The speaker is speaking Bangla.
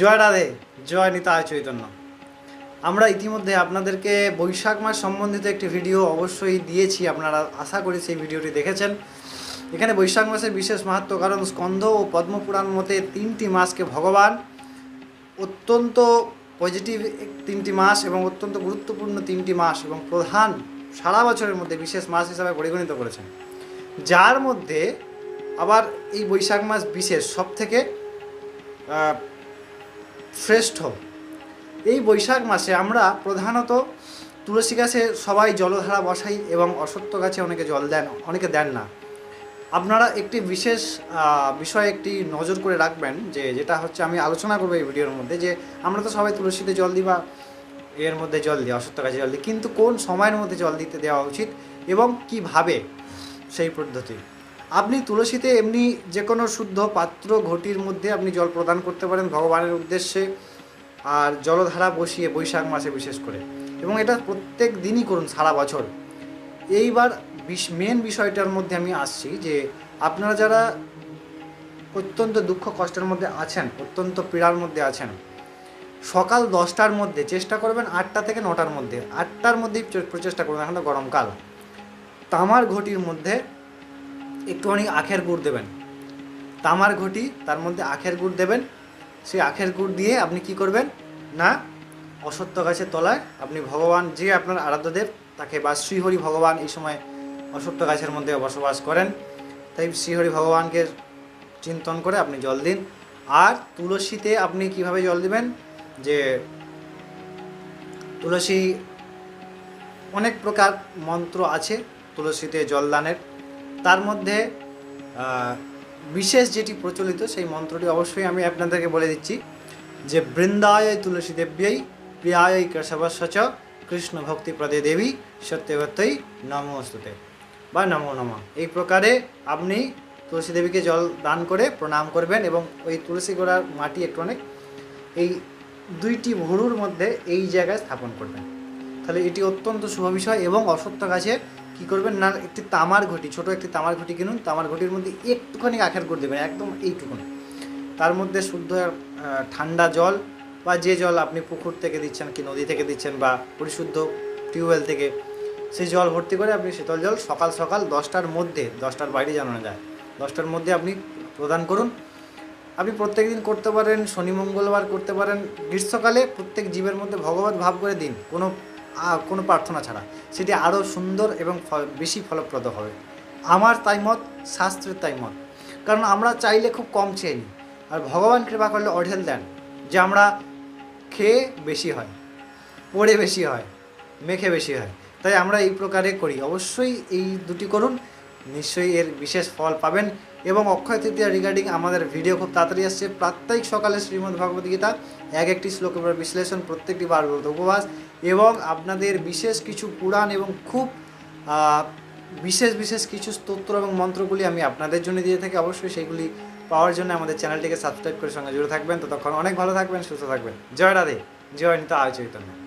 জয় রাধে, জয় নিতায় চৈতন্য। আমরা ইতিমধ্যে আপনাদেরকে বৈশাখ মাস সম্বন্ধিত একটি ভিডিও অবশ্যই দিয়েছি, আপনারা আশা করি সেই ভিডিওটি দেখেছেন। এখানে বৈশাখ মাসের বিশেষ মাহাত্ম কারণ স্কন্ধ ও পদ্মপুরাণ মতে তিনটি মাসকে ভগবান, অত্যন্ত পজিটিভ তিনটি মাস এবং অত্যন্ত গুরুত্বপূর্ণ তিনটি মাস এবং প্রধান সারা বছরের মধ্যে বিশেষ মাস হিসাবে পরিগণিত করেছেন। যার মধ্যে আবার এই বৈশাখ মাস বিশেষ সব থেকে শ্রেষ্ঠ। এই বৈশাখ মাসে আমরা প্রধানত তুলসী গাছে সবাই জলধারা বসাই এবং অসত্য গাছে অনেকে জল দেন, অনেকে দেন না। আপনারা একটি বিশেষ বিষয়ে একটি নজর করে রাখবেন যে, যেটা হচ্ছে আমি আলোচনা করব এই ভিডিওর মধ্যে যে, আমরা তো সবাই তুলসীতে জল দিই বা এর মধ্যে জল দিই অসত্য গাছে জল দিই, কিন্তু কোন সময়ের মধ্যে জল দিতে দেওয়া উচিত এবং কীভাবে সেই পদ্ধতি? আপনি তুলসীতে এমনি যে কোনো শুদ্ধ পাত্র ঘটির মধ্যে আপনি জল প্রদান করতে পারেন ভগবানের উদ্দেশ্যে আর জলধারা বসিয়ে বৈশাখ মাসে বিশেষ করে। এবং এটা প্রত্যেক দিনই করুন সারা বছর। এইবার মেন বিষয়টার মধ্যে আমি আসছি যে আপনারা যারা অত্যন্ত দুঃখ কষ্টের মধ্যে আছেন, অত্যন্ত পীড়ার মধ্যে আছেন, সকাল দশটার মধ্যে চেষ্টা করবেন আটটা থেকে নটার মধ্যে। আটটার মধ্যেই প্রচেষ্টা করবেন এখন গরমকাল। তামার ঘটির মধ্যে একটুখানি আখের গুড় দেবেন। তামার ঘটি, তার মধ্যে আখের গুড় দেবেন। সেই আখের গুড় দিয়ে আপনি কি করবেন? না, অসত্য গাছের তলায় আপনি ভগবান, যে আপনার আরাধ্যদেব তাকে বা শ্রীহরি ভগবান এই সময় অসত্য গাছের মধ্যে বসবাস করেন। তাই শ্রীহরি ভগবানকে চিন্তন করে আপনি জল দিন। আর তুলসীতে আপনি কীভাবে জল দিবেন? যে তুলসী, অনেক প্রকার মন্ত্র আছে, তুলসীতে জলদানের। তার মধ্যে বিশেষ যেটি প্রচলিত সেই মন্ত্রটি অবশ্যই আমি আপনাদেরকে বলে দিচ্ছি যে বৃন্দায় তুলসী দেব্যই প্রিয়ায় কেশবস্বচ কৃষ্ণ ভক্তি প্রদে দেবী সত্যবত্যই নমস্তুতে বা নমো নম। এই প্রকারে আপনি তুলসী দেবীকে জল দান করে প্রণাম করবেন এবং ওই তুলসী গোড়ার মাটি একটু অনেক, এই দুইটি ভুরুর মধ্যে এই জায়গায় স্থাপন করবেন। তাহলে এটি অত্যন্ত শুভ বিষয় এবং অসত্য গাছে কি করবেন না, একটি তামার ঘটি, ছোট একটি তামার ঘটি কিনুন, তামার ঘটির মধ্যে একটুখানি আখের গুড় দেবেন, একদম এইটুকুনি। তার মধ্যে শুদ্ধ ঠান্ডা জল বা যে জল আপনি পুকুর থেকে দিচ্ছেন কি নদী থেকে দিচ্ছেন বা পরিশুদ্ধ টিউবওয়েল থেকে, সেই জল ভর্তি করে আপনি শীতল জল সকাল সকাল দশটার মধ্যে, দশটার বাইরে জানানো যায়, দশটার মধ্যে আপনি প্রদান করুন। আপনি প্রত্যেক দিন করতে পারেন, শনি মঙ্গলবার করতে পারেন, গ্রীষ্মকালে প্রত্যেক জীবের মধ্যে ভগবত ভাব করে দিন, কোনো কোনো প্রার্থনা ছাড়া। সেটি আরও সুন্দর এবং বেশি ফলপ্রদ হবে। আমার তাই মত, শাস্ত্রের তাই মত। কারণ আমরা চাইলে খুব কম চেয়ে নিই। আর ভগবান কৃপা করলে অঢেল দেন যে আমরা খেয়ে বেশি হয়, পড়ে বেশি হয়, মেখে বেশি হয়। তাই আমরা এই প্রকারে করি। অবশ্যই এই দুটি করুন। নিশ্চয়ই এর বিশেষ ফল পাবেন এবং অক্ষয় তৃতীয়া রিগার্ডিং আমাদের ভিডিও খুব তাড়াতাড়ি আসছে। প্রাত্যহিক সকালে শ্রীমদ্ ভগবদ গীতা এক একটি শ্লোকের উপর বিশ্লেষণ প্রত্যেকটি বার উপবাস এবং আপনাদের বিশেষ কিছু পুরাণ এবং খুব বিশেষ বিশেষ কিছু স্তোত্র এবং মন্ত্রগুলি আমি আপনাদের জন্য দিয়ে থাকি। অবশ্যই সেইগুলি পাওয়ার জন্য আমাদের চ্যানেলটিকে সাবস্ক্রাইব করে সঙ্গে জুড়ে থাকবেন। ততক্ষণ অনেক ভালো থাকবেন, সুস্থ থাকবেন। জয় রাধে, জয় নিতা আয় চৈতন্য।